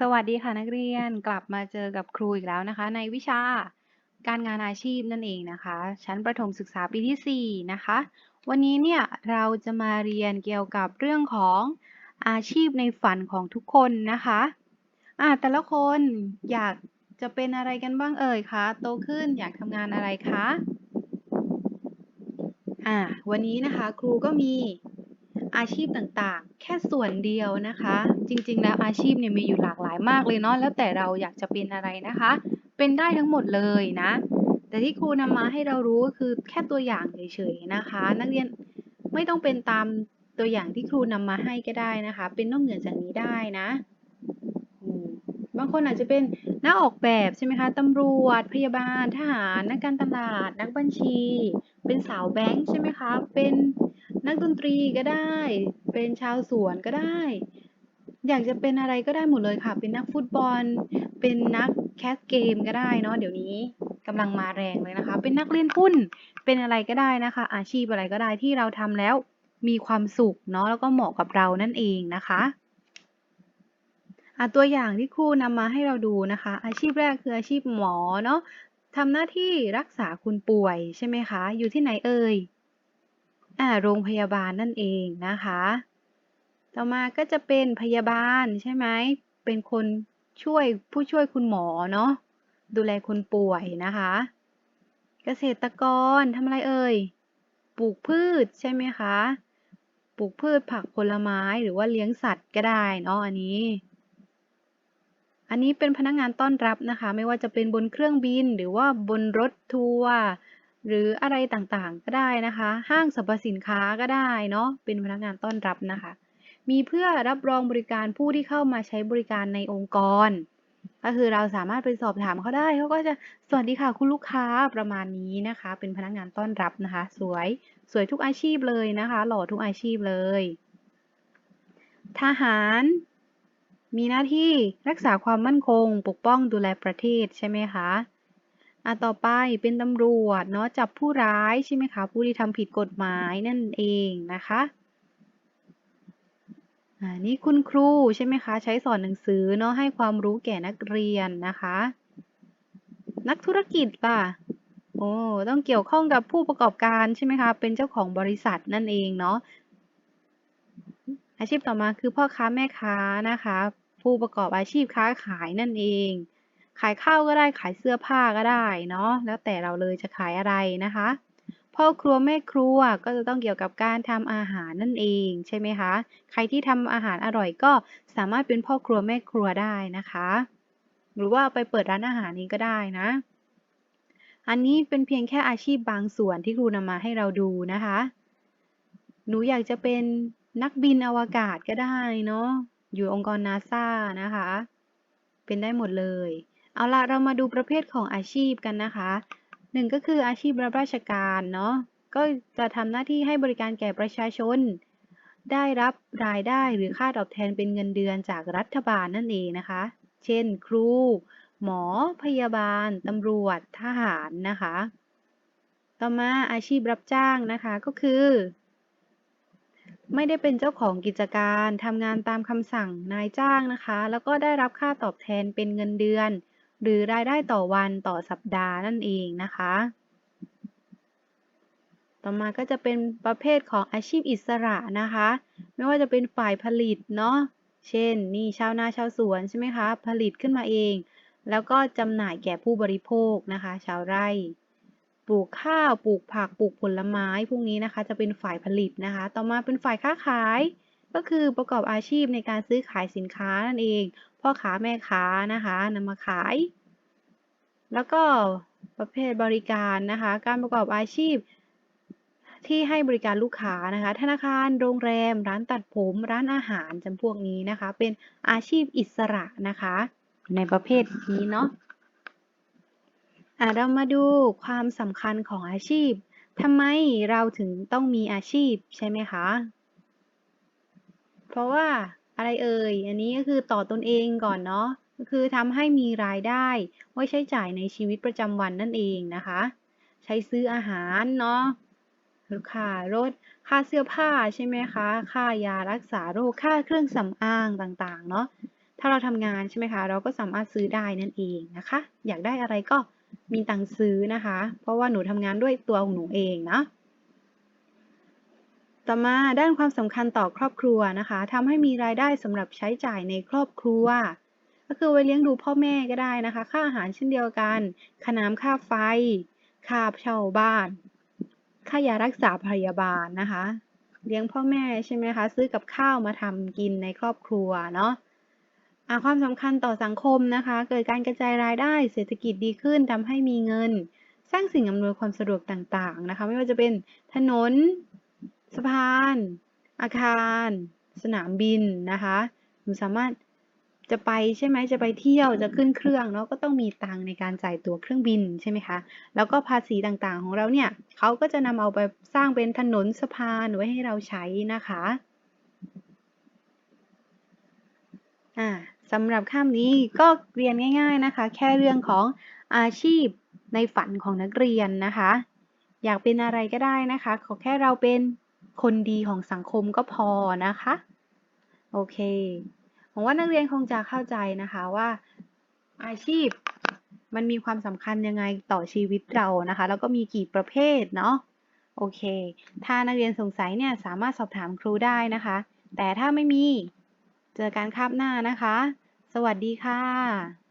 สวัสดีค่ะนักเรียนกลับมาเจอกับครูอีกแล้วนะคะ ในวิชาการงานอาชีพนั่นเองนะคะ ชั้นประถมศึกษาปีที่ 4 นะคะ วันนี้เนี่ยเราจะมาเรียนเกี่ยวกับเรื่องของอาชีพในฝันของทุกคนนะคะอ่าแต่ละคนอยากจะเป็นอะไรกันบ้างเอ่ยคะโตขึ้นอยากทำงานอะไรคะอ่าวันนี้นะคะครูก็มี อาชีพต่างๆ แค่ส่วนเดียวนะคะ จริงๆ แล้วอาชีพเนี่ยมีอยู่หลากหลายมากเลยเนาะแล้วแต่เราอยากจะเป็นอะไรนะคะ เป็นได้ทั้งหมดเลยนะ แต่ที่ครูนำมาให้เรารู้ก็คือแค่ตัวอย่างเฉยๆนะคะ นักเรียนไม่ต้องเป็นตามตัวอย่างที่ครูนำมาให้ก็ได้นะคะ เป็นนอกเหนือจากนี้ได้นะบางคนอาจจะเป็นนักออกแบบใช่ไหมคะตำรวจ พยาบาล ทหาร นักการตลาด นักบัญชี เป็นสาวแบงค์ใช่ไหมคะ เป็น นักดนตรีก็ได้ เป็นชาวสวนก็ได้ อยากจะเป็นอะไรก็ได้หมดเลยค่ะ เป็นนักฟุตบอล เป็นนักแคสเกมก็ได้เนาะเดี๋ยวนี้กำลังมาแรงเลยนะคะ เป็นนักเล่นหุ้น เป็นอะไรก็ได้นะคะ อาชีพอะไรก็ได้ที่เราทำแล้วมีความสุขเนาะแล้วก็เหมาะกับเรานั่นเองนะคะอะตัวอย่างที่ครูนำมาให้เราดูนะคะ อาชีพแรกคืออาชีพหมอเนาะทำหน้าที่รักษาคุณป่วยใช่ไหมคะ อยู่ที่ไหนเอ่ย อ่าโรงพยาบาลนั่นเองนะคะ ต่อมาก็จะเป็นพยาบาลใช่ไหมเป็นคนช่วยผู้ช่วยคุณหมอเนาะดูแลคนป่วยนะคะ เกษตรกรทำอะไรเอ่ยปลูกพืชใช่ไหมคะปลูกพืชผักผลไม้หรือว่าเลี้ยงสัตว์ก็ได้เนาะอันนี้ อันนี้เป็นพนักงานต้อนรับนะคะ ไม่ว่าจะเป็นบนเครื่องบินหรือว่าบนรถทัวร์ หรืออะไรต่างๆก็ได้นะคะ ห้างสรรพสินค้าก็ได้เนาะเป็นพนักงานต้อนรับนะคะ มีเพื่อรับรองบริการผู้ที่เข้ามาใช้บริการในองค์กร ก็คือเราสามารถไปสอบถามเขาได้เขาก็จะสวัสดีค่ะคุณลูกค้าประมาณนี้นะคะ เป็นพนักงานต้อนรับนะคะ สวยสวยทุกอาชีพเลยนะคะ หล่อทุกอาชีพเลย ทหารมีหน้าที่รักษาความมั่นคง ปกป้องดูแลประเทศใช่ไหมคะ อะต่อไปเป็นตำรวจเนาะจับผู้ร้ายใช่ไหมคะ ผู้ที่ทำผิดกฎหมายนั่นเองนะคะอ่านี่คุณครูใช่ไหมคะ ใช้สอนหนังสือเนาะให้ความรู้แก่นักเรียนนะคะ นักธุรกิจล่ะโอ้ต้องเกี่ยวข้องกับผู้ประกอบการใช่ไหมคะ เป็นเจ้าของบริษัทนั่นเองเนาะอาชีพต่อมาคือพ่อค้าแม่ค้านะคะ ผู้ประกอบอาชีพค้าขายนั่นเอง ขายข้าวก็ได้ขายเสื้อผ้าก็ได้เนาะแล้วแต่เราเลยจะขายอะไรนะคะพ่อครัวแม่ครัวก็จะต้องเกี่ยวกับการทำอาหารนั่นเองใช่ไหมคะใครที่ทำอาหารอร่อยก็สามารถเป็นพ่อครัวแม่ครัวได้นะคะ หรือว่าไปเปิดร้านอาหารนี้ก็ได้นะ อันนี้เป็นเพียงแค่อาชีพบางส่วนที่ครูนำมาให้เราดูนะคะ หนูอยากจะเป็นนักบินอวกาศก็ได้เนาะอยู่องค์กรนาซานะคะ เป็นได้หมดเลย เอาละเรามาดูประเภทของอาชีพกันนะคะหนึ่งก็คืออาชีพรับราชการเนาะก็จะทำหน้าที่ให้บริการแก่ประชาชน ได้รับรายได้หรือค่าตอบแทนเป็นเงินเดือนจากรัฐบาลนั่นเองนะคะ เช่น ครู หมอ พยาบาลตำรวจ ทหารนะคะ ต่อมาอาชีพรับจ้างนะคะก็คือ ไม่ได้เป็นเจ้าของกิจการทำงานตามคำสั่งนายจ้างนะคะ แล้วก็ได้รับค่าตอบแทนเป็นเงินเดือน หรือรายได้ต่อวันต่อสัปดาห์นั่นเองนะคะ ต่อมาก็จะเป็นประเภทของอาชีพอิสระนะคะ ไม่ว่าจะเป็นฝ่ายผลิตเนาะ เช่น นี่ชาวนาชาวสวนใช่ไหมคะ ผลิตขึ้นมาเอง แล้วก็จำหน่ายแก่ผู้บริโภคนะคะ ชาวไร่ ปลูกข้าว ปลูกผัก ปลูกผลไม้ พวกนี้นะคะ จะเป็นฝ่ายผลิตนะคะ ต่อมาเป็นฝ่ายค้าขาย ก็คือประกอบอาชีพในการซื้อขายสินค้านั่นเอง พ่อค้าแม่ค้านะคะนำมาขาย แล้วก็ประเภทบริการนะคะ การประกอบอาชีพที่ให้บริการลูกค้านะคะ ธนาคาร โรงแรม ร้านตัดผม ร้านอาหารจำพวกนี้นะคะ เป็นอาชีพอิสระนะคะ ในประเภทนี้เนาะะเรามาดูความสำคัญของอาชีพทำไมเราถึงต้องมีอาชีพใช่ไหมคะ เพราะว่าอะไรเอ่ย อันนี้ก็คือต่อตนเองก่อนเนาะ ก็คือทำให้มีรายได้ไว้ใช้จ่ายในชีวิตประจำวันนั่นเองนะคะ ใช้ซื้ออาหารเนาะค่ารถ ค่าเสื้อผ้าใช่ไหมคะ ค่ายารักษาโรค ค่าเครื่องสำอางต่างๆ เนาะ ถ้าเราทำงานใช่ไหมคะ เราก็สามารถซื้อได้นั่นเองนะคะ อยากได้อะไรก็มีตังค์ซื้อนะคะ เพราะว่าหนูทำงานด้วยตัวของหนูเองนะ ต่อมาด้านความสำคัญต่อครอบครัวนะคะทำให้มีรายได้สำหรับใช้จ่ายในครอบครัว ก็คือไว้เลี้ยงดูพ่อแม่ก็ได้นะคะ ค่าอาหารเช่นเดียวกันค่าน้ำค่าไฟ ค่าเช่าบ้าน ค่ายารักษาพยาบาลนะคะ เลี้ยงพ่อแม่ใช่ไหมคะ ซื้อกับข้าวมาทำกินในครอบครัวเนาะความสำคัญต่อสังคมนะคะ เกิดการกระจายรายได้เศรษฐกิจดีขึ้นทำให้มีเงิน สร้างสิ่งอำนวยความสะดวกต่างๆนะคะ ไม่ว่าจะเป็นถนน สะพาน อาคาร สนามบินนะคะ หนูสามารถจะไปใช่ไหมจะไปเที่ยวจะขึ้นเครื่องเนาะก็ต้องมีตังในการจ่ายตั๋วเครื่องบินใช่ไหมคะ แล้วก็ภาษีต่างๆของเราเนี่ยเขาก็จะนำเอาไปสร้างเป็นถนนสะพานไว้ให้เราใช้นะคะอ่าสำหรับข้ามนี้ก็เรียนง่าย ๆนะคะ แค่เรื่องของอาชีพในฝันของนักเรียนนะคะ อยากเป็นอะไรก็ได้นะคะ ขอแค่เราเป็น คนดีของสังคมก็พอนะคะ โอเคหวังว่านักเรียนคงจะเข้าใจนะคะว่าอาชีพมันมีความสำคัญยังไงต่อชีวิตเรานะคะ แล้วก็มีกี่ประเภทเนาะโอเค ถ้านักเรียนสงสัยเนี่ยสามารถสอบถามครูได้นะคะ แต่ถ้าไม่มีเจอกันคาบหน้านะคะ สวัสดีค่ะ